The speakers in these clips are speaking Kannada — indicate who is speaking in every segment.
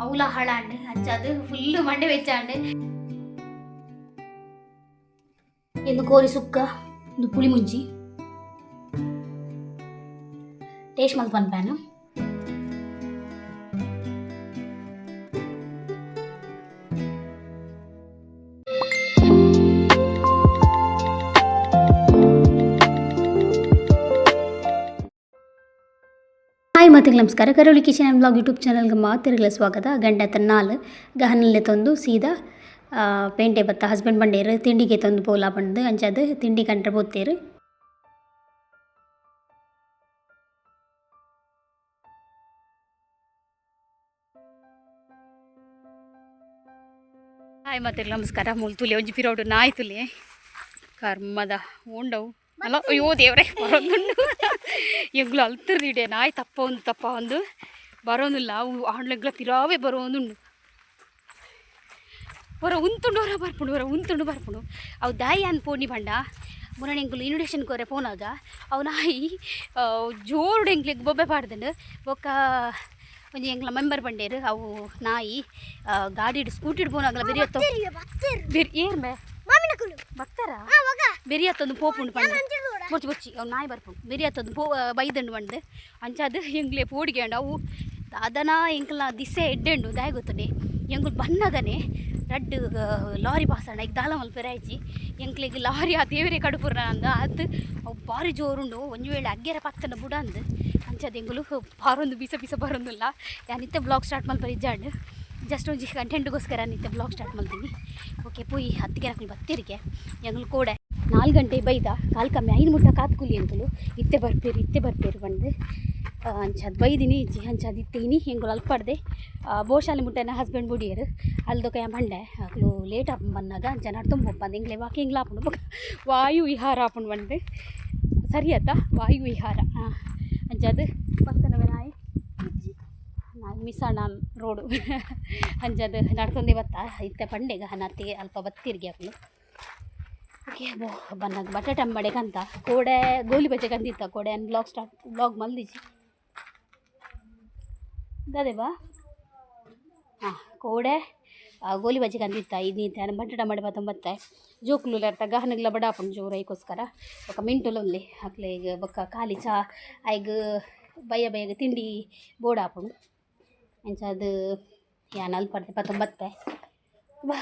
Speaker 1: ಅವಲ ಹಳಾಂಡ್ ಅಂಚದು ಫುಲ್ಲು ಮಂಡೆ ವೆಚ್ಚಾಂಡ್ ಎಂದು ಕೋರಿ ಸುಕ್ಕ ಒಂದು ಪುಳಿ ಮುಂಜಿ ಟೇಸ್ಟ್ ಮಲ್ತ್ ಹಾಯ್ ನಮಸ್ಕಾರ. ಕರೋಳಿ ಕಿಚನ್ ಆ್ಯಂಡ್ ಬ್ಲಾಗ್ ಯೂಟ್ಯೂಬ್ ಚಾನಲ್ಗೆ ಮಾತಿರಲ್ಲ ಸ್ವಾಗತ. ಗಂಡ ತನ್ನಾಲ್ ಗಹನಲ್ಲೇ ತಂದು ಸೀದಾ ಪೇಂಟೆ ಬತ್ತ, ಹಸ್ಬೆಂಡ್ ಬಂಡೇರು ತಿಂಡಿಗೆ ತಂದು ಪೋಲ ಬಂದು ಅಂಚದು ತಿಂಡಿ ಕಂಡ್ರೆ ಬೋತ್ತೇರು ಹಾಯ್ ಮತ್ತೆ ನಮಸ್ಕಾರ. ಮುಲ್ತುಲಿ ಒಂಜಿ ಪಿರೋಡು ನಾಯ್ತುಲಿ ಕರ್ಮದ, ಉಂಡವು. ಅಲ್ಲ ಅಯ್ಯೋ ದೇವ್ರೆ ಬರೋದುಂಡು ಅಲ್ತಿರ್ದು ಅಲ್ತಿರ್ದಿಡೆ ನಾಯಿ ತಪ್ಪ ಒಂದು ತಪ್ಪ ಒಂದು. ಬರೋನಿಲ್ಲ. ಅವು ಆಂಡ್ಲೆಗ್ಲ ಪಿರಾವೇ ಬರೋದುಂಡು ಹೊರ ಉಂತುಂಡು ಹೊರ ಬರ್ಪುಂಡು ಹೊರ ಉಂತುಂಡು ಬರ್ಪುಂಡು. ಅವು ದಾಯಿ ಅನ್ ಪೋಣಿ ಬಂಡ. ಮುರಣ ಎಂಕುಲು ಇನ್ವಿಟೇಷನ್ ಕೊರೆ ಪೋನಾಗ ಅವು ನಾಯಿ ಜೋರು ಎಂಕ್ಲಿಗೆ ಬೊಬ್ಬೆ ಪಾಡ್ದಂಡು ಬೊಕ್ಕ ಒಂಜಿ ಎಂಗ್ಲ ಮೆಂಬರ್ ಬಂಡೇರು. ಅವು ನಾಯಿ ಗಾಡಿ ಸ್ಕೂಟಿ ಸ್ಕೂಟಿಡ್ ಬೇರೆ ಬೆರಿ ಹೊತ್ತು ಬೆರಿ ಏರ್ ಮೇ ಬರ್ತಾರ ಬೆರಿ ಹತ್ತೊಂದು ಪೋಪುಂಡು ಪಂಡ ಬೊಚ್ಚಿ ಬೊಚ್ಚಿ ಅವ್ನು ನಾಯಿ ಬರ್ಪುಂಡು ಬೆರಿ ಹತ್ತೊಂದು ಪೋ ಬೈದಂಡು ಬಂಡು ಅಂಚಾದ ಎಂಗ್ಲೆ ಪೋಡಿಗೆಂಡು ಅವು ಅದನ ಎಂಕ್ಲ ದಿಸೆ ಎಡ್ಡೆಂಡು ದಾಯ ಗೊತ್ತುಂಡೆ ಎಂಗುಲ್ ಬನ್ನದನೆ ರಡ್ ಲಾರಿ ಪಾಸಣ್ಣ ಈಗ ದಾಲ ಮಲ್ಪೆರಾಯ್ಚಿ ಎಂಕ್ಲಿಗೆ ಲಾರಿ ಆ ದೇವರೇ ಕಡುಪುರ ಅಂದ ಅದು ಅವು ಭಾರಿ ಜೋರುಂಡು. ಒಂದು ವೇಳೆ ಅಗ್ಗೆರ ಪತ್ತನ ಬುಡ ಅಂದು. ಅಂಚದ ಎಂಗುಲು ಬಾರೊಂದು ಬೀಸ ಬೀಸ ಬರೋದಿಲ್ಲ. ಯಾ ನಿತ್ಯ ಬ್ಲಾಗ್ ಸ್ಟಾರ್ಟ್ ಮಲ್ಪರ ಇಜ್ಜಾಂಡು. ಜಸ್ಟ್ ಒಂಜಿ ಕಂಟೆಂಟ್ಗೋಸ್ಕರ ನಿತ್ಯ ಬ್ಲಾಗ್ ಸ್ಟಾರ್ಟ್ ಮಾಡ್ತೀನಿ. ಓಕೆ ಪೋಯಿ ಹತ್ತಿಗೆ ನಕಲು ಬತ್ತಿರಿಗೆ ಎಂಗ್ಲು ಕೋಡೆ ನಾಲ್ಕು ಗಂಟೆ ಬೈದ, ಕಾಲು ಕಮ್ಮಿ ಐದು ಮುಟ್ಟ ಕಾತ್ಕುಲಿ ಅಂತಲೂ. ಇತ್ತೆ ಬರ್ಪೇರಿ ಇತ್ತೆ ಬರ್ಪೇರಿ ಬಂದು. ಅಂಚದು ಬೈದಿನಿ ಇಜ್ಜಿ ಅಂಚದು ಇತ್ತೀನಿ ಹೆಂಗಳು ಅಲ್ಪಡ್ದೆ ಬೋಶಾಲೆ ಮುಟ್ಟೆನ ಹಸ್ಬೆಂಡ್ ಬುಡಿಯರು. ಅಲ್ದೊಕ ಮಂಡೆ, ಅಕ್ಲು ಲೇಟ್ ಆಪು ಬಂದಾಗ ಅಂಚ ನಡ್ತೊಂಬ ಬಂದು ಎಂಗ್ಲೆ ವಾಕಿಂಗ್ಲ ಆಪುಂಡು ಬಕ. ವಾಯು ವಿಹಾರ ಆಪುಂಡು ಬಂದು. ಸರಿ ಅತ್ತ, ವಾಯು ವಿಹಾರ. ಅಂಚದು ನಾಯಿ ನಾಯಿ ಮಿಸಣ ರೋಡು. ಅಂಚದು ನಡ್ತೊಂದೆ ಬತ್ತ ಇತ್ತೆ ಪಂಡೆಗ ಹನತ್ತಿಗೆ ಅಲ್ಪ ಬತ್ತಿರ್ಗೆ ಅಕ್ಲು ಓಕೆ ಬೋ ಬನ್ನದು ಬಟಾಟೆ ಮಡೆಗಂತ ಕೋಡೆ, ಗೋಲಿ ಬಜೆ ಕಂದಿತ್ತ ಕೋಡೆ. ಅನ್ ಬ್ಲಾಗ್ ಸ್ಟಾರ್ಟ್ ಬ್ಲಾಗ್ ಮಲ್ದಿಜಿ ಅದೇ ಬಾ. ಹಾಂ, ಕೋಡೆ ಗೋಲಿ ಬಜೆ ಕಂದಿತ್ತ. ಇದು ನಿಂತ ಬಟಾಟ ಮಾಡಿ ಬತ್ತೊಂಬತ್ತೆ. ಜೋಕ್ಲು ಇರ್ತ ಗಹನಗ್ಲ ಬಡಾಪುಂಡು ಜೋರ ಐಕೋಸ್ಕರ. ಬಕ್ಕ ಮಿಂಟು ಅಕ್ಲೆ ಈಗ ಬಕ್ಕ ಖಾಲಿ ಚಾ, ಐಗ ಬಯ್ಯ ಬಯ್ಯಗ ತಿಂಡಿ ಬೋಡಾಪುಂಡು ಎಂಚದು ಯಾನ್ ಪಡ್ದೆ ಪತ್ತೊಂಬತ್ತೆ ಬಾ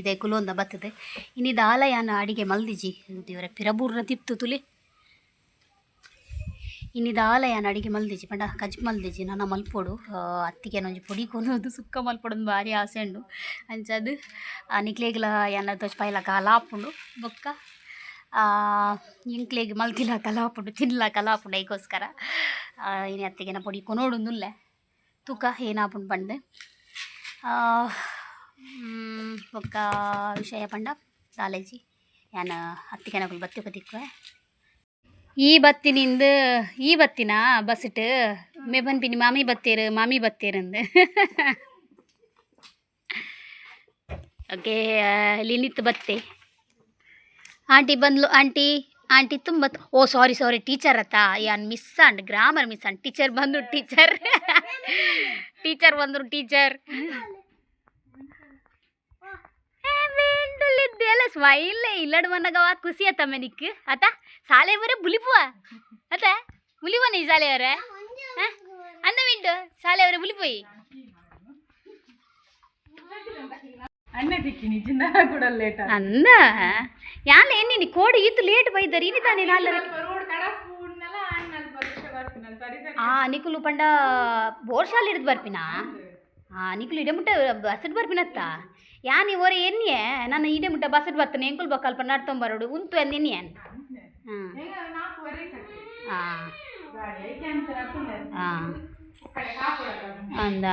Speaker 1: ಇದೆ ಕುಲೊಂದ ಬತ್ತದೆ ಇನ್ನಿದು ಆಲ ಯಾನ ಅಡಿಗೆ ಮಲ್ದಿಜಿ. ದೇವರ, ಪಿರಬೂರ್ನ ತಿಪ್ತು ತುಲಿ. ಇನ್ನಿದು ಆಲ ಯಾನ ಅಡಿಗೆ ಮಲ್ದಿಜಿ. ಪಂಡ ಕಜ್ ಮಲ್ದಿಜಿ, ನನ್ನ ಮಲ್ಪೋಡು. ಅತ್ತಿಗೆ ಒಂಜಿ ಪುಡಿ ಕೊನೋದು ಸುಕ್ಕ ಮಲ್ಪೊಡೊಂದು ಭಾರಿ ಆಸೆ ಉಂಡು. ಅಂಚದು ನಿಕ್ಲೇಗ್ಲ ಯಾನ ತೋಚ್ ಪೈಲ ಕಲಾಪುಂಡು ಬೊಕ್ಕ ಇಂಕ್ಲೆಗ್ ಮಲ್ತಿಲ್ಲ ಕಲಾಪುಡು, ತಿನ್ಲ ಕಲಾಪುಂಡು ಈಗೋಸ್ಕರ ಏನು ಅತ್ತಿಗೆನ ಪೊಡಿ ಕೊನೋಡುಂದುಲ್ಲೆ ತೂಕ ಏನಾಪುಂಡು ಪಂಡು. ಬೊಕ್ಕ ವಿಷಯ ಪಂಡ ಕಾಲೇಜಿ. ಯಾನ ಅತ್ತಿಗೆನ ಬತ್ತಿ ಬತ್ತಿಕ್ವೆ ಈ ಬತ್ತಿನಿಂದ, ಈ ಬತ್ತಿನ ಬಸ್ಸಿಟ್ಟು ಮೇ ಪಿನಿ ಮಾಮಿ ಬತ್ತೇರು, ಮಾಮಿ ಬತ್ತೇರಂದು ಓಕೆ ಲಿನಿತ್ ಬತ್ತೆ. ಆಂಟಿ ಬಂದ್ಲು ಆಂಟಿ ಆಂಟಿ ತುಂಬ ಓ ಸಾರಿ ಸಾರಿ ಟೀಚರ್ ಅತ್ತಾ? ಯಾನ್ miss and grammar miss and teacher ಬಂದು ಟೀಚರ್ ಟೀಚರ್ ಬಂದ್ರು ಟೀಚರ್ ಎಲ್ಲ ಸ್ಮೈಲ್ ಇಲ್ಲಡ್ ಮನಗವ ಖುಷಿ ಆತ ಮೆನಿಕ್ ಆತ ಸಾಲೆ ಬರ ಬುಲಿಪುವ. ಆತ ಮುಲಿವ ನೀ ಸಾಲೆ ಅವರ? ಅಂದ ಮಿಂಟು ಸಾಲೆ ಅವರ ಬುಲಿಪೋಯಿ? ಅಂದ? ಯಾನ ನೀನು ಕೋಡಿ ಇತ್ತು ಲೇಟ್ ಬೈದರಿ ಇನಿ ತಾನೆ ನಾಲ್
Speaker 2: ರೋಡ್ ಕಡ ಪೂರ್ಣಲ ಅಣ್ಣ ಪರೀಕ್ಷೆ ಬರ್ತೀನಿ ಸರಿ ಸರಿ.
Speaker 1: ಆ ನಿಕುಲು ಪಂಡ ಬೋರ್ಶಾಲ್ ಹಿಡಿದು ಬರ್ಪಿನ? ಆ ನಿಕುಲು ಇಡೆ ಮುಟ್ಟ ಬಸ್ಸಡ್ ಬರ್ಪಿನತ್ತ ನೀ ಓರೆ ಎನ್ನಿಯೆ ನಾನು ಇಡೆ ಮುಟ್ಟ ಬಸ್ಸಡ್ ಬರ್ತಾನೆ ಎಂಕುಲ್ ಪಂಡ ನಡ್ತೊಂಬರೋಡು ಉಂತು
Speaker 2: ಅಂದ ಕಟ್ಟಿ
Speaker 1: ಹಾಂ. ಹಾಂ ಅಂದ?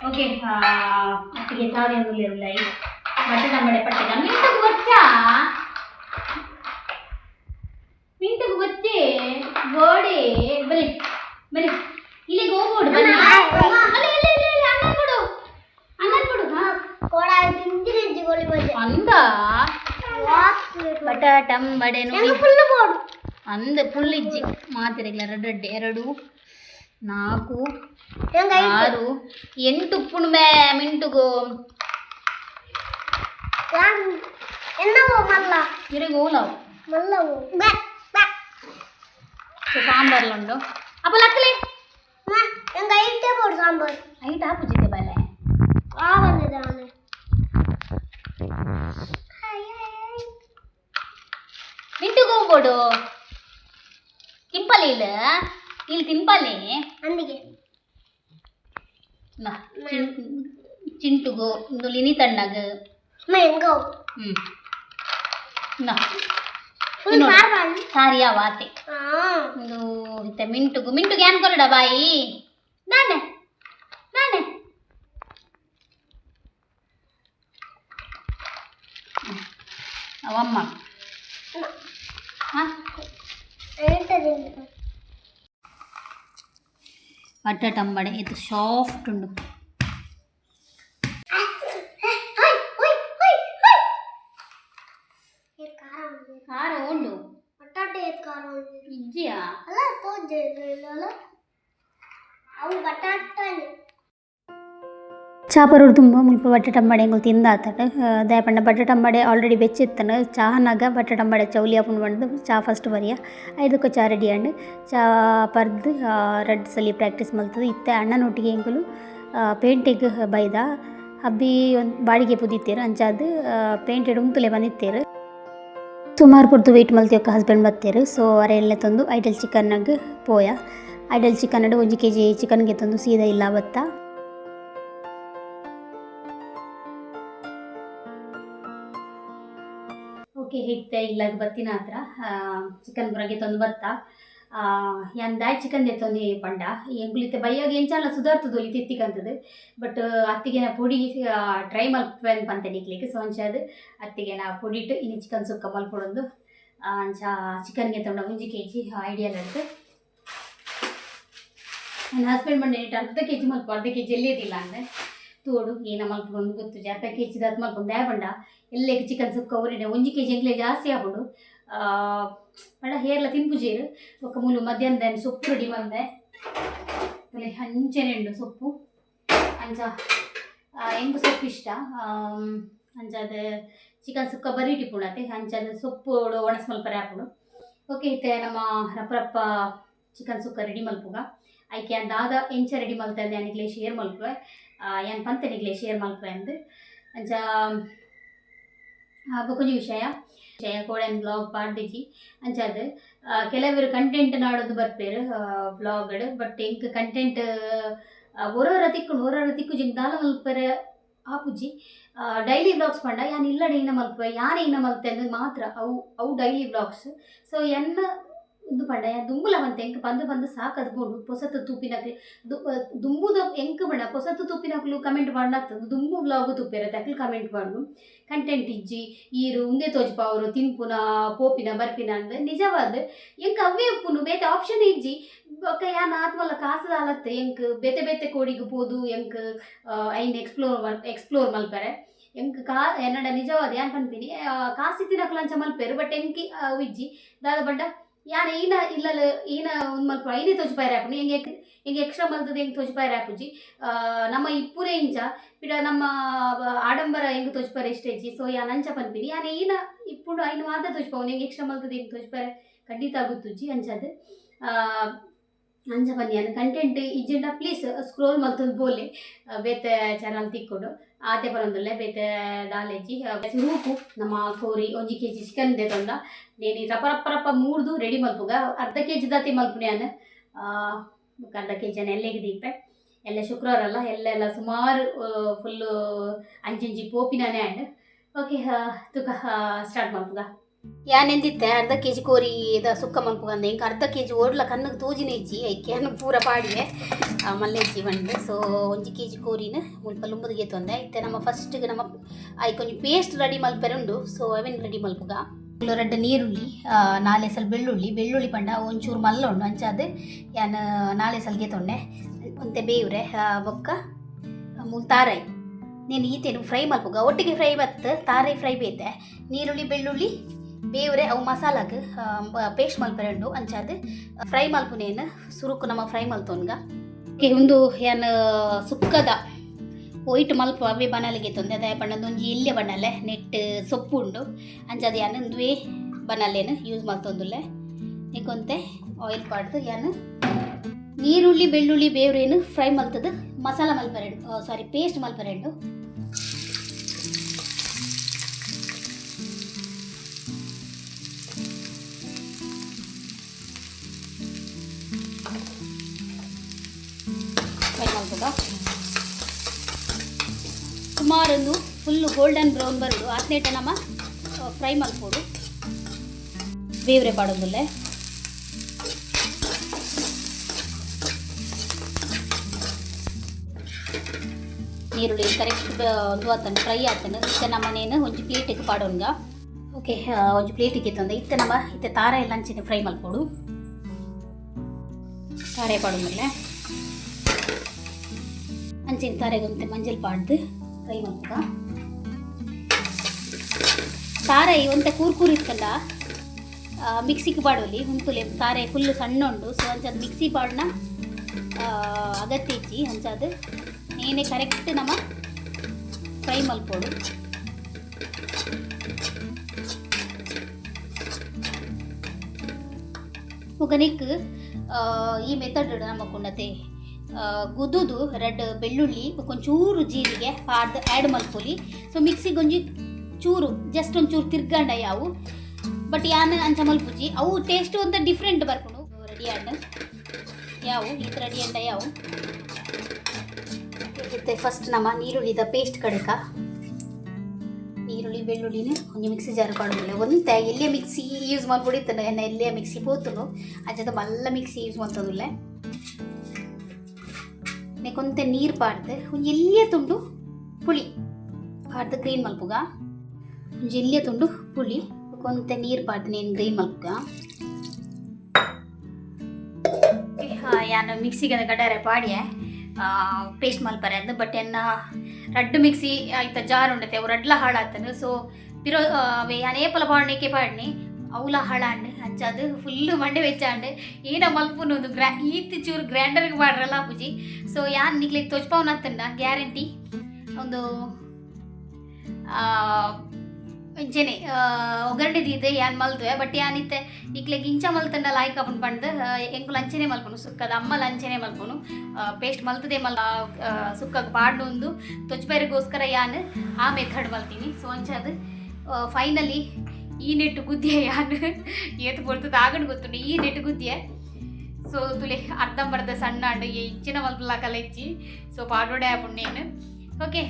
Speaker 1: ಓಕೆ ಒಟ್ಟಿಗೆ ಸಾರಿ ಅಂದುಲಿರಲ್ಲ ಈ ಬಟ್ಟೆ ನಮ್ಮಡೆ ಪಟ್ಟೆ ಮಿಂಟು ಗೊಚ್ಚಾ ಮಿಂಟು ಗೊಚ್ಚೆ ಗೋಡೆ ಬರಿ ಬರಿ ಇಲ್ಲಿಗೆ ಹೋಗ್ಬಿಡು ಬನ್ನಿ ಅಲ್ಲಿ, ಇಲ್ಲಿ, ಇಲ್ಲಿ, ಇಲ್ಲಿ, ಅನ್ನ ಕೊಡು ಅನ್ನ ಕೊಡು ಹಾ ಅಂದ ಬಟಾಟಂಬಡೆ ನೋಡಿ ಅಂದ ಫುಲ್ ಇಜ್ಜಿ ಮಾತಿರಲ್ಲ ಎರಡು ಎರಡು ಎರಡು ನಾಲ್ಕು
Speaker 3: ಹೆಂಗ
Speaker 1: ಆರು ಎಂಟು ಉಪ್ಪುಣು ಮೇ ಮಿಂಟುಗು
Speaker 3: ಎನ್ನವು ಮಲ್ಲ
Speaker 1: ಇರಿಗೆ ಓಲವು
Speaker 3: ಮಲ್ಲವು ಬ್ಯಾ ಬ್ಯಾ
Speaker 1: ಸೊ ಸಾಂಬಾರ್ಲುಂಡು ಅಪ್ಪ ಲಕ್ಕಲೆ
Speaker 3: ಹೆಂಗ ಐಟೇ ಬೋಡು ಸಾಂಬಾರು
Speaker 1: ಐಟ್ ಹಾಪುಜಿದ್ದೆ ಬಲೆ
Speaker 3: ಆ ಬಂದಿದೆ ಅವನು
Speaker 1: ಮಿಂಟುಗು ಹೋಗ್ಬೋಡು ತಿಂಪಲೆ ಇಲ್ಲ ಇಲ್ಲಿ ತಿಂಪಲೆ
Speaker 3: ಅಂದಿಗೆ.
Speaker 1: ನಾ ಚಿನ್- ಚಿಂಟುಗು ಒಂದು ಲಿನಿ ತಣ್ಣಗ.
Speaker 3: ಅಮ್ಮ ಹೆಂಗ
Speaker 1: ಹ್ಞೂ ನಾ.
Speaker 3: ಫುಲ್ ಸಾರ್ ಬಂದು
Speaker 1: ಸಾರಿಯಾ ವಾತೆ.
Speaker 3: ಹಾಂ.
Speaker 1: ಒಂದು ಇತ್ತೆ ಮಿಂಟುಗು. ಮಿಂಟುಗೆ ಏನ್ ಕೊರಡ ಬಾಯಿ ನಾನೆ ನಾನೆ ಅವಮ್ಮ ಹಾಂ
Speaker 3: ಎಂಟದಿಂದ
Speaker 1: ಬಟಾಟಂಬಡೆ ಇದು ಸಾಫ್ಟ್ ಉಂಡು
Speaker 3: ಖಾರ
Speaker 1: ಚಾಪರೋಡು ತುಂಬ ಮುಲ್ಪ ಬಟ್ಟೆಟಂಬಡೆ ಎಂಗಳು ತಿಂದಾತಟ ದಯಪಂಡ ಬಟ್ಟೆಟಂಬಡೆ ಆಲ್ರೆಡಿ ಬೆಚ್ಚಿತ್ತನ ಚಾಹನಾಗ ಬಟ್ಟೆಟಂಬಡೆ ಚೌಲಿ ಆಪುಂಡು ಬಂದು ಚಾ ಫಸ್ಟ್ ಬರಿಯ. ಐದಕ್ಕೆ ಚಾ ರೆಡಿ ಅಂಡ್ ಚಾ ಪರ್ದು ರೆಡ್ ಸಲಿ ಪ್ರಾಕ್ಟೀಸ್ ಮಲ್ತದ. ಇತ್ತೆ ಅಣ್ಣನೊಟ್ಟಿಗೆ ಎಂಕುಲು ಪೇಂಟಿಗ್ ಬೈದ. ಹಬ್ಬಿ ಒಂದು ಬಾಡಿಗೆ ಪುದಿತ್ತೀರ ಅಂಚಾದ ಪೇಂಟೆಡ್ ಉಂತುಲೆ ಬಂದಿತ್ತೀರ. ಸುಮಾರು ಪುರ್ತು ವೆಯ್ಟ್ ಮಲ್ತಿಯೊಕ್ಕ ಹಸ್ಬೆಂಡ್ ಬತ್ತೀರು. ಸೊ ಅರೆಲ್ಲ ತಂದು ಐಡಲ್ ಚಿಕನ್ನಾಗ ಪೋಯ. ಐಡಲ್ ಚಿಕನ್ ಒಂದು ಕೆ ಜಿ ಚಿಕನ್ಗೆ ತಂದು ಸೀದಾ ಇಲ್ಲ ಬತ್ತ. ಓಕೆ ಹಿಟ್ಟೆ ಇಲ್ಲ ಬತ್ತಿನ ಹತ್ರ. ಚಿಕನ್ ಬರಗೆ ತಂದು ಬತ್ತ ಯಾನ್ ದಾಯ್ ಚಿಕನ್ ಎತ್ತೊಂದು ಪಂಡ. ಎಂಗುಲಿತ್ತೆ ಬೈಯಾಗ ಎಂಚಾಲ ಸುಧಾರ್ತದ ಒಲಿ ತಿತ್ತಿಕಂತದು ಬಟ್ ಅತ್ತಿಗೆ ನಾ ಪುಡಿ ಟ್ರೈ ಮಲ್ಪೇನ್ ಪಂತೆ ನಿಕ್ಲಿಕ್ಕೆ ಸೊ ಅಂಚಾದ ಅತ್ತಿಗೆ ನಾ ಪುಡಿ ಇಟ್ಟು ಇನ್ನು ಚಿಕನ್ ಸುಕ್ಕ ಮಲ್ಪಡೊಂದು. ಅಂಚ ಚಿಕನ್ಗೆ ತೊಂಡ ಒಂಜಿ ಕೆ ಜಿ ಐಡಿಯಲ್ ಅಂತ ನನ್ನ ಹಸ್ಬೆಂಡ್ ಇಟ್ಟು ಅರ್ಧ ಕೆ ಜಿ ಮಲ್ಪ, ಅರ್ಧ ಕೆ ಜಿ ಎಲ್ಲಿದಿಲ್ಲ ಅಂದರೆ ತೋಡು, ಏನ ಮಲ್ಪೊಂದು ಗೊತ್ತು ಅರ್ಧ ಕೆ ಜಿದ ಮಲ್ಪೊಂದು ದಯ ಬಂಡ ಎಲ್ಲೇ ಚಿಕನ್ ಸುಕ್ಕ ಊರಿನ ಒಂಜಿ ಕೆ ಜಿ ಎಂಗ್ಲೇ ಜಾಸ್ತಿ ಆಪುಡು ಬಡ ಹೇರ್ಲ ತಿನ್ಪುಜೇರು ಬೊಕ್ಕ ಮೂಲು ಮಧ್ಯಾಹ್ನದ ಸೊಪ್ಪು ರೆಡಿ ಬಂದೆ ತಲೆ ಹಂಚೆನೆಂಡು ಸೊಪ್ಪು. ಅಂಚ ಎಂಗು ಸೊಪ್ಪು ಇಷ್ಟ. ಅಂಚಾದ ಚಿಕನ್ ಸುಕ್ಕ ಬರೀ ಟಿಪ್ಪುಣತೆ ಅಂಚಾದ ಸೊಪ್ಪು ಒಣಸ್ ಮಲ್ಪರೆ ಹಾಪುಡು ಓಕೆ, ಇತ್ತೆ ನಮ್ಮ ರಪ್ಪ ರಪ್ಪ ಚಿಕನ್ ಸುಕ್ಕ ರೆಡಿ ಮಲ್ಪುಗ. ಐಕೆ ದಾದ ಎಂಚ ರೆಡಿ ಮಲ್ತದೆ ಅನಿಗ್ಲೇ ಶೇರ್ ಮಲ್ಪುವೆ. ಪಂತ ನಿಗ್ಲೇ ಶೇರ್ ಮಲ್ಪುವೆ ಅಂದು. ಅಂಚ ಬೊಕೊಂಜಿ ವಿಷಯ. ವಿಷಯ ಕೋಡನ್ ಬ್ಲಾಗ್ ಪಾಡ್ದಿಜಿ ಅಂಚಾದ ಕೆಲವರು ಕಂಟೆಂಟ್ ನಾಡೋದು ಬರ್ಪೇರು ಬ್ಲಾಗ್ಡ್ ಬಟ್ ಎಂಕ್ ಕಂಟೆಂಟ್ ಒರೊರ ತಿಕ್ಕುಂಡು ಒರೊರ ತಿಕ್ಕು ಜಿಂಗ್ ದಾಲ ಮಲ್ಪರೆ ಆಪುಜಿ ಡೈಲಿ ಬ್ಲಾಗ್ಸ್ ಪಂಡ, ಯಾನ್ ಇಲ್ಲಡೆ ಇನ್ನ ಮಲ್ಪೆ ಯಾನೇ ಇನ್ನ ಮಲ್ತೆ ಅಂದ್ರೆ ಮಾತ್ರ ಅವು ಅವು ಡೈಲಿ ಬ್ಲಾಗ್ಸ್ ಸೊ ಎನ್ನ ಒಂದು ಪಂಡ ದುಂಬುಲ ಮಂತೆ ಎಂಕ್ ಪಂದು ಪಂದು ಸಾಕದ್ ಬೋಡು ಪೊಸತ್ತು ತೂಪಿನಕ್ಲೆ ದುಂಬುದ ಎಂಕ್ ಬಣ್ಣ ಪೊಸತ್ತು ತೂಪಿನಕ್ಲು ಕಮೆಂಟ್ ಮಾಡ್ಲಾಗ್ತದೆ. ದುಂಬು ಬ್ಲಾಗ್ ತುಪ್ಪಿರ ಅಕ್ಲು ಕಮೆಂಟ್ ಮಾಡು ಕಂಟೆಂಟ್ ಇಜ್ಜಿ, ಈರು, ಉಂದೆ ತೋಜ್ಪ ಅವರು, ತಿನ್ಪುನ, ಪೋಪಿನ, ಬರ್ಪಿನ ಅಂದ್ರೆ ನಿಜವಾದ. ಎಂಕ್ ಅವೇ ಉಪ್ಪುನು ಬೇತೆ ಆಪ್ಷನ್ ಇಜ್ಜಿ. ಬೊಕ್ಕ ಯಾನ್ ಆತ್ಮಲ್ಲ ಕಾಸದ ಆಲತ್ತೆ ಎಂಕ್ ಬೇತೆ ಬೇತೆ ಕೋಡಿಗೆ ಪೋದು, ಎಂಕ್ ಐನ್ ಎಕ್ಸ್ಪ್ಲೋರ್ ಎಕ್ಸ್ಪ್ಲೋರ್ ಮಲ್ಪರೆ. ಎಂಕ್ ಕಾ, ಎನ್ನಡ ನಿಜವಾದ, ಯಾನ್ ಪನ್ಪಿನಿ ಕಾಸಿ ತಿನ್ನಕ್ಲಂಚ ಮಲ್ಪೇರು ಬಟ್ ಎಂಕಿ ಅವು ಇಜ್ಜಿ, ದಾದ ಬಡ್ಡ ಯಾನ್ ಈನ ಇಲ್ಲ ಈನ ಒಂದು ಮಲ್ಪ ಐನೇ ತೋಜ್ಪಾಯ್ರ ಆಪುನಿ ಎಂಗೆ ಹೆಂಗೆ ಎಕ್ಸ್ಟ್ರಾ ಮಲ್ತದ ಹೆಂಗೆ ತೋಜ್ಪಾಯ್ರ ಆಪುಜಿ ನಮ್ಮ ಇಪ್ಪುರೆ ಇಂಚ ಪಿಡ ನಮ್ಮ ಆಡಂಬರ ಹೆಂಗೆ ತೋಜ್ಪಾರೆ ಇಷ್ಟೇಜಿ ಸೊ, ಯಾ ನಂಚ ಪನ್ಪಿನಿ. ಯಾರು ಈನ ಇಪ್ಪುಡು ಐನು ಮಾತ ತೋಜ್ಪಾವು ಹೆಂಗೆ ಎಕ್ಸ್ಟ್ರಾ ಮಲ್ತದ ಹೆಂಗೆ ತೋಜ್ಪಾರೆ ಖಂಡಿತ ಆಗುತ್ತುಜ್ಜಿ ಅಂಚದು ಅಂಜವನ್ಯನ ಕಂಟೆಂಟ್ ಇಜ್ಜೆಂಡ ಪ್ಲೀಸ್ ಸ್ಕ್ರೋಲ್ ಮಲ್ತೊಂದು ಬೋಲೆ. ಬೇತೆ ಚಾನಲ್ ತಿಕ್ಕೊಂಡು. ಆತೆ ಬರೋದಲ್ಲ ಬೇತೆ ದಾಲೆಜ್ಜಿ ರೂಪು, ನಮ್ಮ ಕೋರಿ ಒಂಜಿ ಕೆ ಜಿ ಚಿಕನ್ ದೇತೊಂಡ ನೇನಿ ರಪ ಮೂರ್ದು ರೆಡಿ ಮಲ್ಪುಗ ಅರ್ಧ ಕೆ ಜಿ ದಾತಿ ಮಲ್ಪುಣ್ಯಾನ ಅರ್ಧ ಕೆ ಜಿನ ಎಲ್ಲೆಗೆ ದೀಪೆ. ಎಲ್ಲ ಶುಕ್ರವಾರ ಅಲ್ಲ ಎಲ್ಲ ಸುಮಾರು ಫುಲ್ಲು ಅಂಜಿಂಜಿ ಪೋಪಿನಾನೇ ಆ್ಯಂಡ್ ಓಕೆ ತುಕ ಸ್ಟಾರ್ಟ್ ಮಲ್ಪುಗ ಯಾನೆಂದಿತ್ತೆ ಅರ್ಧ ಕೆ ಜಿ ಕೋರಿ ಇದ ಸುಕ್ಕ ಮಲ್ಪುಗಂದೆ ಇಂಕ ಅರ್ಧ ಕೆ ಜಿ ಓಡ್ಲ ಕಣ್ಣಿಗೆ ತೂಜಿನ ಇಜ್ಜಿ ಐಕ್ಯಾನು ಪೂರ ಪಾಡಿವೆ. ಮಲ್ಲೆ ಇಜ್ಜಿ ಬಂದು ಸೊ ಒಂಜಿ ಕೆ ಜಿ ಕೋರಿನ ಮುಲ್ಪ ಲುಂಬದಿಗೆ ತೊಂದೆ ಇತ್ತೆ ನಮ್ಮ ಫಸ್ಟ್ಗೆ ನಮ್ಮ ಐ ಕೊಂಚ ಪೇಸ್ಟ್ ರೆಡಿ ಮಲ್ಪೆರೆ ಉಂಡು. ಸೊ ಅವೆನ್ ರೆಡಿ ಮಲ್ಪುಗ. ರೆಡ್ ಆ, ನಾಲೆ ಸಲ ಬೆಳ್ಳುಳ್ಳಿ. ಬೆಳ್ಳುಳ್ಳಿ ಪಂಡ ಒಂಚೂರು ಮಲ್ಲ ಉಂಡು. ಅಂಚಾದ ಯಾನ್ ನಾಳೆ ಸಲ್ಗೆ ತೊಂಡೆ ಒಂತೆ ಬೇವ್ರೆ ಬೊಕ್ಕ ಮೂಲ್ ತಾರೈ. ನೀನು ಈತೇನು ಫ್ರೈ ಮಲ್ಪುಗ. ಒಟ್ಟಿಗೆ ಫ್ರೈ ಬತ್ತು. ತಾರೈ ಫ್ರೈ ಬೇತೆ. ನೀರುಳ್ಳಿ ಬೆಳ್ಳುಳ್ಳಿ ಬೇವ್ರೆ, ಅವು ಮಸಾಲಾಗ ಪೇಸ್ಟ್ ಮಲ್ಪರೆಂಡು ಅಂಚಾದ ಫ್ರೈ ಮಲ್ಪುನೇನು ಸುರುಕು ನಮ್ಮ ಫ್ರೈ ಮಲ್ತೋನ್ಗ ಒಂದು ಏನು, ಸುಕ್ಕದ ವೈಟ್ ಮಲ್ಪ ಅವೇ ಬನಲಿಗೆ ತೊಂದೆ, ಅದೇ ಬಣ್ಣದ ಒಂಜಿ ಎಲ್ಲೆ ಬಣ್ಣಲೆ ನೆಟ್ ಸೊಪ್ಪು ಉಂಡು. ಅಂಚಾದ ಯಾನು ದ್ವೇ ಬನಲ್ಲೇನು ಯೂಸ್ ಮಾಡ್ತೊಂದುಲ್ಲೆ ಏಕೊಂತೆ ಆಯಿಲ್ ಪಾಡ್ದು ಯಾನು ನೀರುಳ್ಳಿ, ಬೆಳ್ಳುಳ್ಳಿ, ಬೇವ್ರೇನು ಫ್ರೈ ಮಲ್ತದ ಮಸಾಲ ಮಲ್ಪರೆಂಡು ಸಾರಿ ಪೇಸ್ಟ್ ಮಲ್ಪರೆಂಡು ಫ್ರೈ ಮಾಡ್ಬೋದಾ ಸುಮಾರೊಂದು ಫುಲ್ಲು ಗೋಲ್ಡನ್ ಬ್ರೌನ್ ಬರೋದು ಹತ್ತನೇಟ ನಮ್ಮ ಫ್ರೈ ಮಾಡ್ಬೋದು. ಬೇವ್ರೆ ಪಾಡೋದಿಲ್ಲ ಈರುಳ್ಳಿ ಕರೆಕ್ಟ್ ಒಂದು ಆತನ ಫ್ರೈ ಆತನ ಇತ್ತೆ ನಮ್ಮನೇನು ಒಂಜಿ ಪ್ಲೇಟಿಗೆ ಪಾಡೋನ್ಗ. ಓಕೆ ಒಂಜಿ ಪ್ಲೇಟಿಗೆ ತಂದೆ ಇತ್ತ ನಮ್ಮ, ಇತ್ತೆ ತಾರ ಎಲ್ಲ ಅಂಚಿನ ಫ್ರೈ ಮಾಡ್ಕೊಡು ತಾರೆ ಪಾಡೋದಿಲ್ಲ ಅಂಚಿನ ತಾರೆಗೊಂತೆ ಮಂಜಲ್ ಪಾಡ್ದು. ಮಾಡ್ಬೋದಾ ಸಾರೆ ಒಂತೆ ಕೂರ್ ಕೂರ್ ಇತ್ತಲ್ಲ ಮಿಕ್ಸಿಗೆ ಪಾಡೋಲಿ ಹುಂಕುಲೆ ತಾರೆ ಫುಲ್ಲು ಸಣ್ಣ ಉಂಡು ಸೊ ಅಂಚದು ಮಿಕ್ಸಿ ಪಾಡ್ನ ಅಗತ್ಯ ಇಚ್ಚಿ ಅಂಚದು ಏನೇ ಕರೆಕ್ಟ್ ನಮ್ಮ ಫ್ರೈ ಮಲ್ಪೋಡು ಒಗನಿಕ್ ಈ ಮೆಥಡ್ ನಮ್ಮಕ್ಕುಂಡತೆ ಗುದುದು, ರೆಡ್ ಬೆಳ್ಳುಳ್ಳಿ ಒಂಚೂರು ಜೀರಿಗೆ ಪಾಡ್ದು ಆ್ಯಡ್ ಮಲ್ಪೊಲಿ. ಸೊ ಮಿಕ್ಸಿಗೆ ಒಂಜಿ ಚೂರು ಜಸ್ಟ್ ಒಂಚೂರು ತಿರ್ಗಂಡ ಯಾವು. ಬಟ್ ಯಾನ ಅಂಚ ಮಲ್ಪುಜಿ ಅವು ಟೇಸ್ಟ್ ಅಂತ ಡಿಫ್ರೆಂಟ್ ಬರ್ಕೊಂಡು ರೆಡಿ ಆಂಡ್ ಯಾವು ಥರ ರೆಡಿ ಅಂಡ ಯಾವು. ಇತ್ತೆ ಫಸ್ಟ್ ನಮ್ಮ ನೀರುಳ್ಳಿದ ಪೇಸ್ಟ್ ಕಡೆಕ. ಈರುಳ್ಳಿ ಬೆಳ್ಳುಳ್ಳಿನ ಒಂದು ಮಿಕ್ಸಿ ಜಾರ್ ಪಾಡೋದಿಲ್ಲ ಒಂತೆ ಎಲ್ಲೇ ಮಿಕ್ಸಿ ಯೂಸ್ ಮಾಡ್ಬಿಡಿತ್ತನ ಎನ್ನ ಎಲ್ಲೇ ಮಿಕ್ಸಿ ಪೋತುನು. ಅಜ್ಜದ ಮಲ್ಲ ಮಿಕ್ಸಿ ಯೂಸ್ ಮಾಡ್ತದಿಲ್ಲ. ನೆಕೊಂತೆ ನೀರು ಪಾಡ್ದೆ ಒಂಜಿ ಎಲ್ಲೇ ತುಂಡು ಪುಳಿ. ಪಾಡ್ದು ಗ್ರೀನ್ ಮಲ್ಪುಗ. ಒಂಜಿ ಎಲ್ಲೇ ತುಂಡು ಪುಳಿ. ಕೊಂತ ನೀರು ಪಾಡ್ದು ನೇನು ಗ್ರೀನ್ ಮಲ್ಪುಗ. ಯಾನು ಮಿಕ್ಸಿಗೆ ಗಡಾರೆ ಪಾಡ್ಯೆ. ಪೇಸ್ಟ್ ಮಲ್ಪರೆ ಅಂದು, ಬಟ್ ಎನ್ನ ರಡ್ಡು ಮಿಕ್ಸಿ ಆಯ್ತ ಜಾರ್ ಉಂಡತೆ, ಅವು ರಡ್ಲ ಹಾಳಾತನು ಸೊ, ಪಿರೋ ಅವೆ ಯಾನ್ ಏಪಲ ಪಾಡ್ನಿಕೆ ಪಾಡ್ನಿ, ಅವಲ ಹಾಳಾಂಡು ಅಂಚಾದು ಫುಲ್ಲು ಮಂಡೆ ವೆಚ್ಚಾಂಡು ಏನ ಮಲ್ಪುನೊಂದು ಗ್ರಾ ಈತ್ ಚೂರು ಗ್ರ್ಯಾಂಡರ್ಗೆ ಮಾಡ್ರಲ್ಲ ಅಪ್ಪುಜಿ ಸೊ ಯಾನ್ ನಿಕ್ಲಿಗೆ ತೊಚ್ಪವನತ್ತಂಡ ಗ್ಯಾರಂಟಿ ಒಂದು ಇಂಚೆನೆ ಒಗ್ಗರಣೆ ಇದೆ, ಯಾನ್ ಮಲ್ತುವೆ ಬಟ್ ಯಾನಿತ್ತೆ ಇಕ್ಲೆ ಇಂಚ ಮಲ್ತಂಡ ಲಾಯ್ಕ್ ಅಪ್ಪನ್ ಪಂಡ್ ಎಂಕುಲು ಲಂಚನೆ ಮಲ್ಪನು, ಸುಕ್ಕದ ಅಮ್ಮ ಲಂಚನೆ ಮಲ್ಪುನು. ಪೇಸ್ಟ್ ಮಲ್ತದೆ ಮಲ್ ಸುಕ್ಕ ಪಾಡ್ನು ಒಂದು ತೊಚ್ಬೇರಿಗೋಸ್ಕರ ಯಾನ್ ಆ ಮೆಥಡ್ ಮಲ್ತೀನಿ. ಸೊ ಅಂಚದು ಫೈನಲಿ ಈ ನೆಟ್ಟು ಗುದ್ದಿಯ ಯಾನ್? ಏತ್ ಬರ್ತದ ಆಗಣ್ ಗೊತ್ತುಂಡು ಈ ನೆಟ್ಟು ಗುದ್ದಿಯ? ಸೊ, ತುಲೆ, ಅರ್ಧಂಬರ್ಧ ಸಣ್ಣ ಅಂಡ್ ಇಂಚಿನ ಮಲ್ಪಲ ಕಲೆಚ್ಚಿ, ಸೊ ಪಾಡೋಡೆ ಆಪುಣ್ಣೇನು ಓಕೆ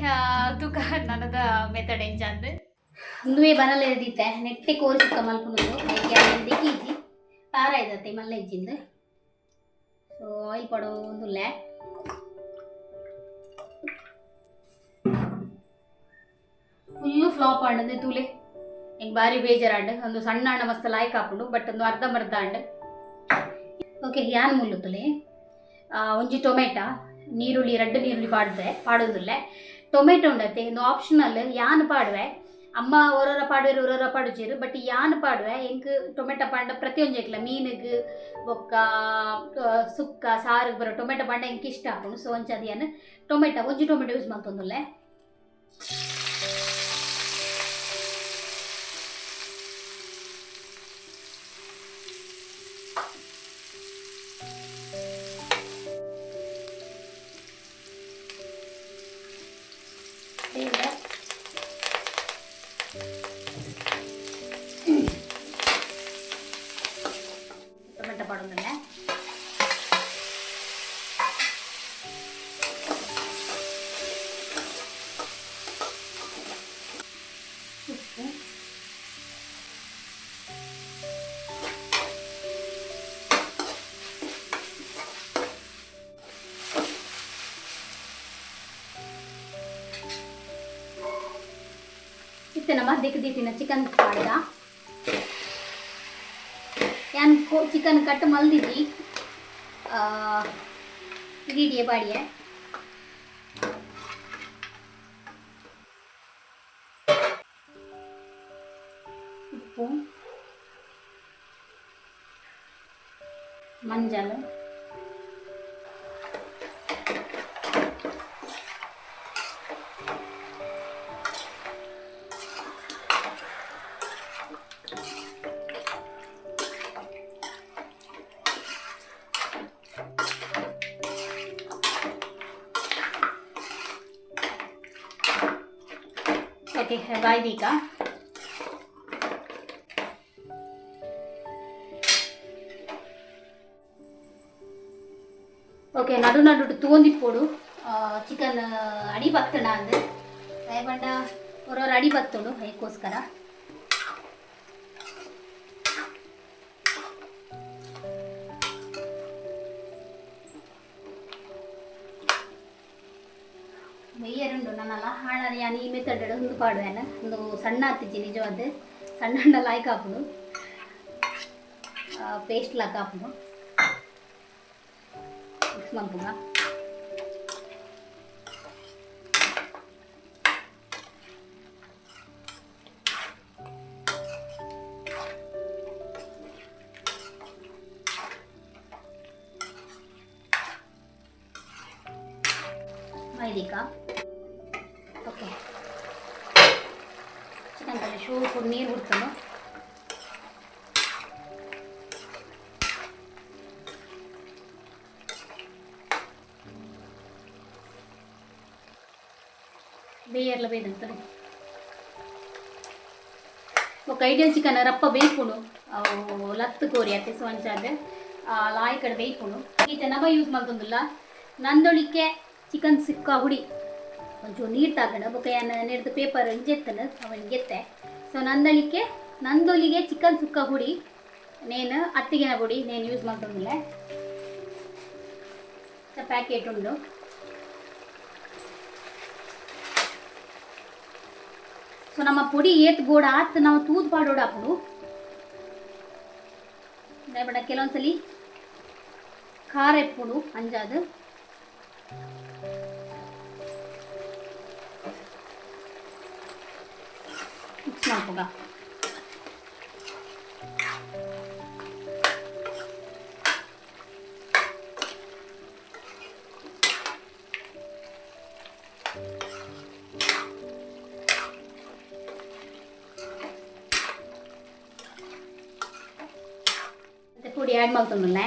Speaker 1: ತೂಕ ನನ್ನದ ಮೆಥಡ್ ಎಂಚಂದ್ ಒಂದುವೇ ಬನಲೆ ಎದ್ದಿತ್ತೆ ನೆಟ್ಟೆ ಕೋರಿ ಸುಕ್ಕ ಮಲ್ಪುನದು ಗ್ಯಾರಂಟಿ ಈಜಿ ತಾರ ಇದತ್ತೆ ಮಲ್ಲ ಇಜ್ಜಿಂದು ಸೊ, ಆಯಿಲ್ ಪಡೋ ಒಂದುಲ್ಲೆ ಫುಲ್ಲು ಫ್ಲಾಪ್ ಆಡದೆ ತೂಲೆ. ಹೆಂಗೆ ಭಾರಿ ಬೇಜಾರಾಂಡ್. ಒಂದು ಸಣ್ಣ ಹಣ್ಣ ಮಸ್ತ್ ಲಾಯ್ಕ್ ಹಾಕೊಂಡು ಬಟ್ ಒಂದು ಅರ್ಧಂಬರ್ಧ ಅಂಡ್. ಓಕೆ ಯಾನ್ ಮುಳ್ಳುತ್ತಲೆ ಒಂಜಿ ಟೊಮೆಟೊ, ನೀರುಳ್ಳಿ ರೆಡ್ ನೀರುಳ್ಳಿ ಪಾಡ್ದೆ ಪಾಡೋದಿಲ್ಲ. ಟೊಮೆಟೊ ಉಂಡತ್ತೆ ಒಂದು ಆಪ್ಷನಲ್ ಯಾನ್ ಪಾಡುವೆ? ಅಮ್ಮ ಒರೊರ ಪಾಡುವೆರು ಒರೊರ ಪಾಡುಜೇರು ಬಟ್ ಯಾನ್ ಪಾಡುವೆ? ಎಂಕ್ ಟೊಮೆಟೊ ಪಾಂಡ ಪ್ರತಿಯೊಂದು ಏಕ್ಲ ಮೀನಿಗೆ, ಬೊಕ್ಕ ಸುಕ್ಕ, ಸಾರಿಗೆ ಬರೋ ಟೊಮೆಟೊ ಪಾಂಡ ಎಂಕ್ ಇಷ್ಟ ಹಾಕೊಂಡು ಸೊ ಒಂಚದ ಏನು ಟೊಮೆಟೊ, ಒಂಜಿ ಟೊಮೆಟೊ ಯೂಸ್ ಮಾಡ್ತೊಂದುಲ್ಲೆ. ಇತ್ತೆ ನಮ್ಮ ದಿಕ್ ದಿಟ್ಟಿನ ಚಿಕನ್ ಪಾಡ್ದ ಯಾನ್ ಕೋ ಚಿಕನ್ ಕಟ್ ಮಲ್ದಿದ್ದಿ ಇಡೀಡಿಯ ಬಾಡಿಯ ಉಪ್ಪು ಮಂಜಲ್ ಬಾಯ್ದೀಗ ಓಕೆ ನಡು ನಡು ತೋಂದಿಪ್ಪೋಡು ಚಿಕನ್ ಅಡಿ ಬತ್ತಣ ಅಂದು. ದಯಪಂಡ ಒರೊರು ಅಡಿ ಬತ್ತೋಡು ಅದಕ್ಕೋಸ್ಕರ. ಮೇಯರುಂಡು ನನ್ನಲ್ಲ ಹಾಳಾದ ಯಾನು ಈ ಮೆಥಡ್ ಒಂದು ಪಾಡುವೆನ? ಒಂದು ಸಣ್ಣ ಹತ್ತಿಚ್ಚಿ ನಿಜವಾದ ಸಣ್ಣ ಹಣ್ಣ ಲಾಯ್ಕ್ ಹಾಕುದು. ಪೇಸ್ಟ್ ಲಾಕ್ ಹಾಕುದು. ಮಿಕ್ಸ್ ಮಾಡ್ಬೋದ నీళ్ళు కుడుతున్నాం ಬೇಯರ್ಲ ಬೇಯ್ದಂತಾರೆ ಬೊಕ ಐಡಿಯಲ್ ಚಿಕನ್ ರಪ್ಪ ಬೇಯ್ಕೊಂಡು ಅವು ಲತ್ತು ಕೋರಿ ಅತ್ತೆ ಸ್ವಂಚಾದ ಲಾಯಿ ಕಡೆ ಬೇಯ್ಕೊಂಡು ಈತ ನವ ಯೂಸ್ ಮಾಡ್ಕೊಂಡಿಲ್ಲ ನಂದೊಳಿಕೆ ಚಿಕನ್ ಸಿಕ್ಕ ಹುಡಿ. ಒಂಚೂರು ನೀರು ತಾಕೊಂಡು ಬೊಕ ಏನು ನೆಡ್ದು ಪೇಪರ್ ಹಿಂಜೆತ್ತನ ಅವನಿಗೆ ಎತ್ತೆ ಸೊ ನಂದಳಿಕೆ, ನಂದೊಲಿಗೆ ಚಿಕನ್ ಸುಕ್ಕ ಹುಡಿ ನೇನು ಅತ್ತಿಗೆನ ಪುಡಿ, ನೇನು ಯೂಸ್ ಮಾಡ್ತಂದಿಲ್ಲ ಪ್ಯಾಕೆಟ್ ಉಂಡು ಸೊ ನಮ್ಮ ಪುಡಿ ಏತ್ ಗೋಡ ಆತ್ ನಾವು ತೂದ್ ಪಾಡೋಡ ಹಾಪುಡು ಬಡ, ಕೆಲವೊಂದ್ಸಲಿ ಖಾರ ಎಪ್ಪುಡು ಅಂಜಾದು. ಮಿಕ್ಸ್ ಮಾಡ್ಕೋಗ ಮತ್ತೆ ಪುಡಿ ಆ್ಯಡ್ ಮಾಡ್ಕೊಂಡಲ್ಲ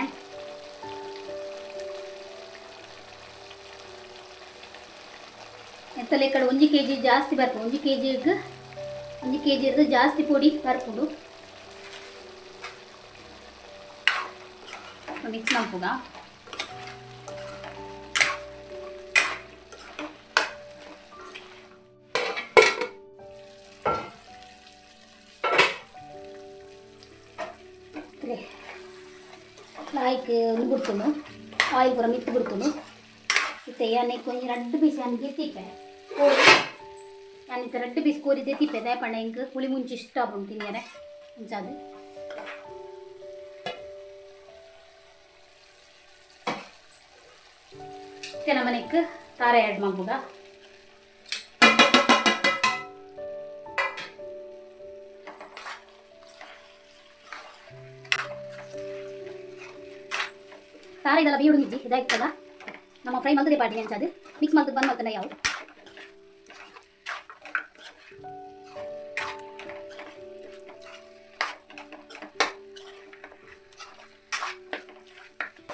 Speaker 1: ಎಂತಲ್ಲ ಈ ಕಡೆ ಒಂಜಿ ಕೆ ಜಿ ಜಾಸ್ತಿ ಬರ್ಪು ಒಂಜಿ ಕೆ ಜಿಗೆ ಒಂಜಿ ಕೆ ಜಿ ಇರೋದು ಜಾಸ್ತಿ ಪುಡಿ ಬರ್ಪುಡು ಮಿಕ್ಸ್ ಮಾಡ್ಬೋಗ ಲಾಯ್ಕ್ ಒಂದು ಬಿಡ್ತುನು ಆಯಿಲ್ ಪೂರ ಮಿತ್ತು ಬಿಡ್ತುನು ಇತ್ತೆ ಯಾನೆ ಕೊಂಚ ರಡ್ಡು ಪೀಸ್ ಯಾನಿಗೆ ತಿಪ್ಪೆ ಕೋರಿ ಯಾನಿತ್ತ ರಡ್ಡು ಪೀಸ್ ಕೋರಿದ್ದೆ ತಿಪ್ಪೆ ದಯಪಣ್ಣ ಹಿಂಗೆ ಹುಳಿ ಮುಂಚೆ ಇಷ್ಟ ಆಗ್ಬೋದು ತಿನ್ನಿಯರೆ ಮುಂಚಾದು ಇತ್ತೆ ನಮ್ಮನೆಗೆ ತಾರೆ ಆ್ಯಡ್ ಮಾಡ್ಬೋದ ತಾರೆ ಇದೆಲ್ಲ ಬೀಡು ನಿಜ್ಜಿ ಇದಾಗ್ತದ ನಮ್ಮ ಫ್ರೈ ಮಲ್ತದೆ ಪಾಟಿ ಅಂಚದು ಮಿಕ್ಸ್ ಮಾಡ್ದು ಬಂದ್ ಮಾಡ್ತಾನೆ ಯಾವ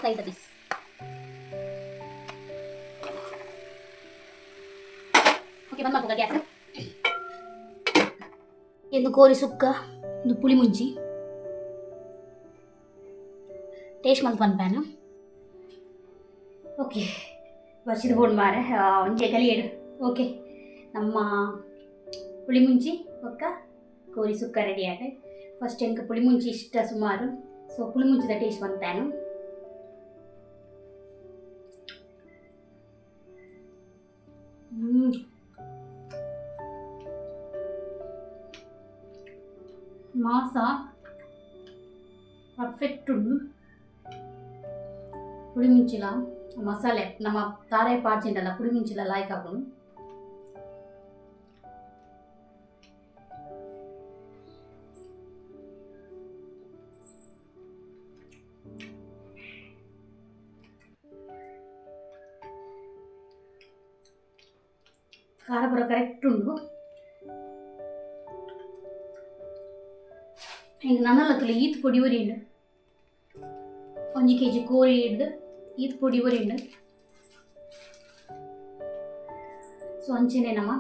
Speaker 1: ಸೈಡ್ ಪೀಸ್ ಓಕೆ ಬಂದ್ ಮಾಡ್ಬೋದ ಗ್ಯಾಸ್? ಎಂದು ಕೋರಿ ಸುಕ್ಕ, ಒಂದು ಪುಳಿ ಮುಂಚಿ. ಟೇಸ್ಟ್ ಮಂತ್ ಬಂದ್ ಪ್ಯಾನು. ಓಕೆ, ವರ್ಷದ ಮಾರ ಮಾರೆ ಒಂಜೆ ಕಲಿಯಡು ಓಕೆ, ನಮ್ಮ ಪುಳಿ ಮುಂಚಿ ಒಕ್ಕ ಕೋರಿ ಸುಕ್ಕ ರೆಡಿ ಆಗ ಫಸ್ಟ್ ಎಂಕ ಪುಳಿ ಮುಂಚಿ ಇಷ್ಟ ಸುಮಾರು. ಸೊ ಪುಳಿ ಮುಂಚಿದ ಟೇಸ್ಟ್ ಬಂತಾನು ಮಾಸ ಪರ್ಫೆಕ್ಟ್ ಉಂಡು ಪುಡಿ ಮುಂಚಿಲ ಮಸಾಲೆ ನಮ್ಮ ತಾರೆ ಪಾಡ್ಚಿಂಡಲ್ಲ ಪುಡಿ ಮುಂಚಿಲ ಲಾಯ್ಕ್ ಹಾಕೊಂಡು ಖಾರ ಪುರ ಕರೆಕ್ಟ್ ಉಂಡು ಹಿಂಗೆ ನನ್ನಲ್ಲ ಈತ್ ಪುಡಿ ಉರಿ ಉಂಡು ಒಂಜಿ ಕೆ ಜಿ ಕೋರಿ ಹಿಡ್ದು ಈತ್ ಪುಡಿ ಉರಿ ಉಂಡು ಸೊ ಅಂಚೆನೆ ನಮ್ಮ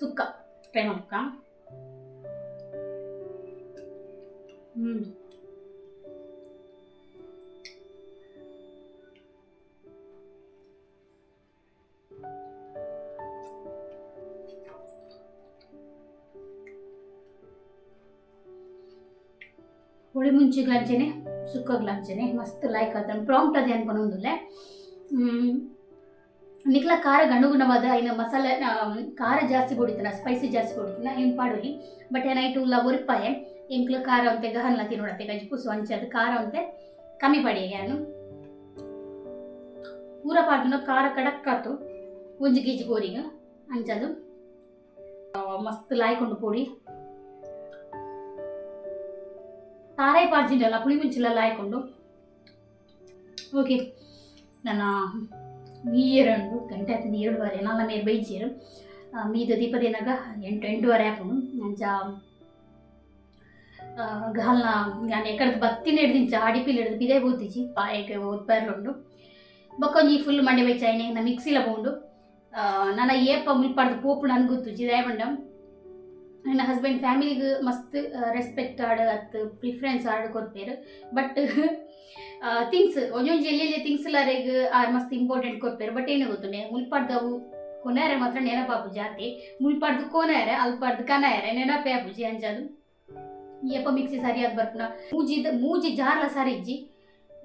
Speaker 1: ಸುಕ್ಕ ಫ್ರೈ ಮಾಡ್ಕ ಹ್ಞೂ ಹುಳಿ ಮುಂಚಿಗ್ಲಾಂಚೆನೆ ಸುಕ್ಕೋಗ್ಲಾಂಚೆನೆ ಮಸ್ತ್ ಲೈಕ್ ಅದನ್ನು ಪ್ರಾಂಪ್ಟ್ ಅದೇ ಅನ್ಕೊಂಡೊಂದುಲ್ಲೆ ನಿಖಲ ಖಾರ ಅನುಗುಣವಾದ ಇನ್ನ ಮಸಾಲೆ ಖಾರ ಜಾಸ್ತಿ ಕೊಡಿತನ ಸ್ಪೈಸಿ ಜಾಸ್ತಿ ಕೊಡಿತನ ಏನ್ ಪಾಡುಲಿ ಬಟ್ ಏನಾಯ್ತು ಉಲ್ಲ ಉರುಪಾಯೆ ಇಂಕ್ಲ ಖಾರ ಅಂತೆ ಗಹನ್ಲ ತಿನ್ನೋಡತ್ತೆ ಗಜ್ಪುಸು ಹಂಚದು ಖಾರ ಅಂತೆ, ಕಮ್ಮಿ ಪಡಿ ಏನು. ಪೂರ ಪಾಡ್ದಿನ ಖಾರ ಕಡಕ್ಕಾತು ಒಂಜಿ ಗೀಜಿ ಗೋರಿಗೆ, ಅಂಚದು. ಮಸ್ತ್ ಲಾಯ್ಕೊಂಡು ಪೋಡಿ. ತಾರಾಯಿ ಪಾಡ್ಜಿಂಡಲ್ಲ ಪುಳಿ ಮುಂಚಿಲೆಲ್ಲ ಹಾಯ್ಕೊಂಡು ಓಕೆ ನನ್ನ ನೀರಂಡು ಗಂಟೆ ಆಯ್ತು ಏಳುವರೆ ನನ್ನ ಮೇಲೆ ಬೈಜೀರು ಮೀದು ದೀಪದೇನಾಗ ಎಂಟು ಎಂಟುವರೆ ಹಾಕೊಂಡು ನಂಚ ಗಹಲ್ನ ನಾನು ಎಕಡೆ ಬತ್ತಿನ ಹಿಡ್ದಿಂಚ ಅಡಿಪಿಲ್ ಹಿಡಿದು ಬಿದೆ ಬೋತಿಜಿ ಪಾಯಕ್ಕೆ ಓದ್ ಬರ್ಲುಂಡು ಬೊಕ್ಕೊಂಜಿ ಫುಲ್ ಮಂಡೆ ಬೆಚ್ಚ ಎಣ್ಣೆ ನಾ ಮಿಕ್ಸಿಲ ಬೋಂಡು ನನ್ನ ಏಪ ಮುಲ್ಪಾಡ್ದು ಪೋಪು ನನ್ಗೆ ಗೊತ್ತು ಜಿದಾಯಬಂಡ ನನ್ನ ಹಸ್ಬೆಂಡ್ ಫ್ಯಾಮಿಲಿಗೆ ಮಸ್ತ್ ರೆಸ್ಪೆಕ್ಟ್ ಆಡ, ಅತ್ ಪ್ರಿಫರೆನ್ಸ್ ಆಡ್ ಕೊಡ್ಪೇರು ಬಟ್ ಥಿಂಗ್ಸ್ ಒಂದೊಂದು ಎಲ್ಲೆಲ್ಲಿ ಥಿಂಗ್ಸ್ ಲಾರೆಗ್ ಆರ್ ಮಸ್ತ್ ಇಂಪಾರ್ಟೆಂಟ್ ಕೊಡ್ಪೇರು ಬಟ್ ಏನು ಗೊತ್ತುಂಡೆ ಮುಲ್ಪಾಡ್ದವು ಕೊನೆಯರೆ ಮಾತ್ರ ನೆನಪಾಪು ಜಾತಿ. ಮುಲ್ಪಾಡ್ದು ಕೊನೆಯರೆ ಅಲ್ಪಾಡ್ದು ಕನಾಯರೆ ನೆನಪೇ ಆಪುಜಿ ಅಂಜಾದು. ಏಪ ಮಿಕ್ಸಿ ಸರಿಯಾದ ಬರ್ಪುನ ಮೂಜಿದ, ಮೂಜಿ ಜಾರ್ಲ ಸರಿ ಇಜ್ಜಿ.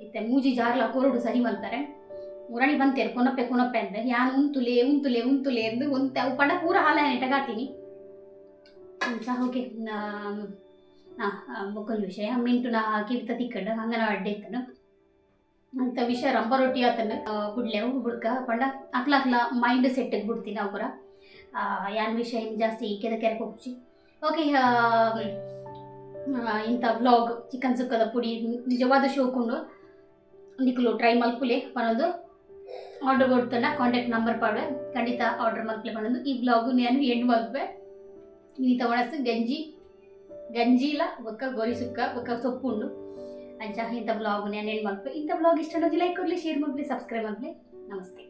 Speaker 1: ಇತ್ತೆ, ಮೂಜಿ ಜಾರ್ಲ ಕೊರಡು ಸರಿ ಮಲ್ತಾರೆ ಉರಣಿ ಬಂತೇರು, ಕೊನಪ್ಪೆ ಕೊನಪ್ಪೆ ಅಂತ ಯಾನು ಉಂತುಲೆ ಉಂತುಲೆ ಉಂತುಲೆ ಎಂದು ಒಂದು ಅವು ಪಂಡ ಪೂರ ಹಾಲ ನೆಟಗಾತೀನಿ. ಓಕೆ ಬೊಕ್ಕೊಂದು ವಿಷಯ ಮಿಂಟು ನಾ ಕಿವಿತ ತಿಕ್ಕಂಡು ಹಂಗನ ಅಡ್ಡೆ ಇತ್ತನು ಅಂತ ವಿಷಯ ರಂಬ ರೊಟ್ಟಿ ಆತನ ಗುಡ್ಲೆವು ಹುಡ್ಕ ಪಂಡ ಅಕ್ಲ ಅಕ್ಲ ಮೈಂಡ್ ಸೆಟ್ಟಿಗೆ ಬಿಡ್ತೀನಿ ಅವು ಪೂರ ಯಾನ್ ವಿಷಯ ಇನ್ನು ಜಾಸ್ತಿ ಕೆದ ಕೆರೆ ಹೋಗ್ಚಿ ಓಕೆ ಇಂಥ ವ್ಲಾಗ್ ಚಿಕನ್ ಸುಕ್ಕದ ಪುಡಿ ನಿಜವಾದ ಶೋಕೊಂಡು ನಿಕ್ಲು ಟ್ರೈ ಮಲ್ಪುಲೆ ಪನೊಂದು ಆರ್ಡರ್ ಕೊಡ್ತಾನೆ ಕಾಂಟ್ಯಾಕ್ಟ್ ನಂಬರ್ ಪಾಡುವೆ ಖಂಡಿತ ಆರ್ಡರ್ ಮಲ್ಪಲೆ ಪನೊಂದು ಈ ವ್ಲಾಗು ನಾನು ಎಂಡ್ ಮಲ್ಪೆ ನೀತ ತಗೊಳಸ್ತು ಗಂಜಿ. ಗಂಜಿಲ ಒಕ್ಕ ಗೋರಿ ಸುಕ್ಕ ಒಕ್ಕ ಸೊಪ್ಪು ಉಂಡು. ಅಂಚ ಇಂಥ ಬ್ಲಾಗ್ ನಾನು ಮಲ್ಪೆ ಇಂಥ ಬ್ಲಾಗ್ ಇಷ್ಟ ಲೈಕ್ ಕೊಡಲಿ ಶೇರ್ ಮಾಡಲಿ ಸಬ್ಸ್ಕ್ರೈಬ್ ಆಗಲಿ ನಮಸ್ತೆ.